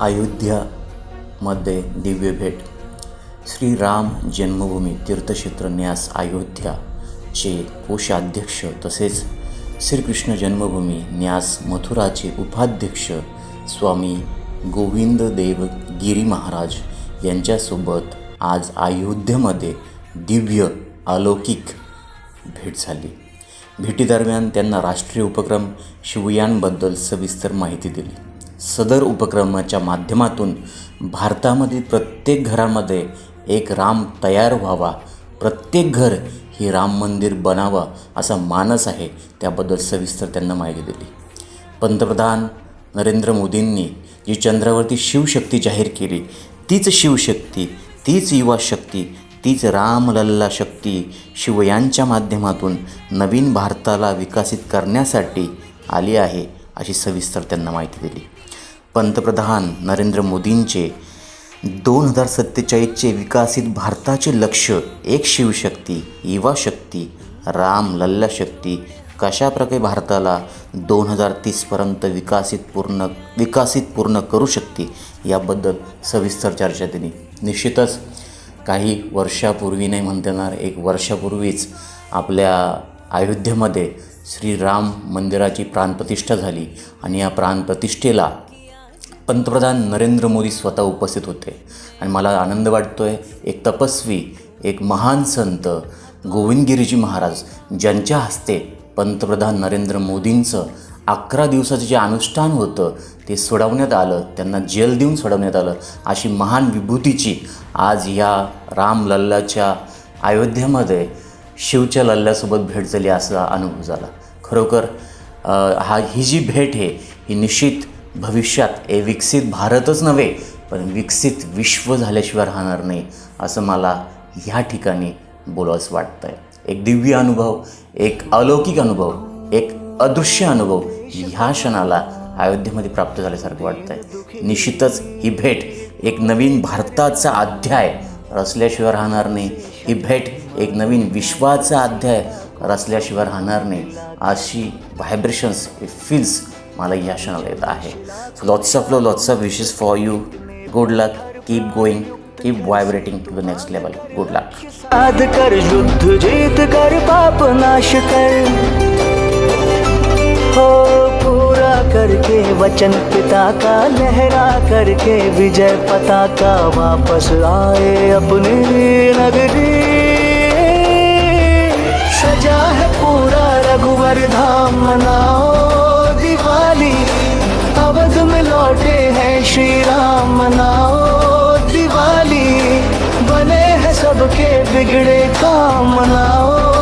अयोध्यामध्ये दिव्य भेट. श्रीराम जन्मभूमी तीर्थक्षेत्र न्यास अयोध्याचे कोषाध्यक्ष तसेच श्रीकृष्ण जन्मभूमी न्यास मथुराचे उपाध्यक्ष स्वामी गोविंद देव गिरी महाराज यांच्यासोबत आज अयोध्येमध्ये दिव्य अलौकिक भेट झाली. भेटीदरम्यान त्यांना राष्ट्रीय उपक्रम शिवयानबद्दल सविस्तर माहिती दिली. सदर उपक्रमाच्या माध्यमातून भारतामधील प्रत्येक घरामध्ये एक राम तयार व्हावा प्रत्येक घर ही राम मंदिर बनावं असा मानस आहे त्याबद्दल सविस्तर त्यांना माहिती दिली. पंतप्रधान नरेंद्र मोदींनी जी चंद्रावरती शिवशक्ती जाहीर केली तीच शिवशक्ती तीच युवा शक्ती तीच रामलल्ला शक्ती शिवयांच्या माध्यमातून नवीन भारताला विकसित करण्यासाठी आली आहे. अशी सविस्तर त्यांना माहिती दिली. पंतप्रधान नरेंद्र मोदींचे दोन हजार सत्तेचाळीसचे विकसित भारताचे लक्ष एक शिवशक्ती युवा शक्ती राम लल्ला शक्ती कशाप्रकारे भारताला दोन हजार तीसपर्यंत विकसित पूर्ण विकसित पूर्ण करू शकते याबद्दल सविस्तर चर्चा दिली निश्चितच काही वर्षापूर्वी नाही म्हणता येणार एक वर्षापूर्वीच आपल्या अयोध्येमध्ये श्रीराम मंदिराची प्राणप्रतिष्ठा झाली आणि या प्राणप्रतिष्ठेला पंतप्रधान नरेंद्र मोदी स्वतः उपस्थित होते. आणि मला आनंद वाटतो आहे एक तपस्वी एक महान संत गोविंदगिरीजी महाराज ज्यांच्या हस्ते पंतप्रधान नरेंद्र मोदींचं अकरा दिवसाचं जे अनुष्ठान होतं ते सोडवण्यात आलं त्यांना जेल देऊन सोडवण्यात आलं अशी महान विभूतीची आज या राम लल्लाच्या अयोध्येमध्ये शिवच्या लल्ल्यासोबत भेट झाली असा अनुभव झाला. खरोखर हा ही जी भेट आहे ही निश्चित भविष्यात हे विकसित भारतच नव्हे पण विकसित विश्व झाल्याशिवाय राहणार नाही असं मला ह्या ठिकाणी बोलावंसं वाटतं आहे एक दिव्य अनुभव एक अलौकिक अनुभव एक अदृश्य अनुभव ह्या क्षणाला अयोध्येमध्ये प्राप्त झाल्यासारखं वाटतं आहे निश्चितच ही भेट एक नवीन भारताचा अध्याय रचल्याशिवाय राहणार नाही ही भेट एक नवीन विश्वाचा अध्याय रचल्याशिवाय राहणार नाही. अशी व्हायब्रेशन्स फील्स मला या क्षणाला येत आहे. Lots of low lots of wishes for you good luck keep going keep vibrating to the next level good luck साध कर युद्ध जीत कर पाप नाश कर. करके, वचन पिता का लहरा करके, विजय पता का वापस आए अपनी नगरी। सजा है पूरा रघुवर धाम मनाओ दिवाली। अवध में लौटे हैं श्री राम मनाओ दिवाली। बने हैं सबके बिगड़े काम, मनाओ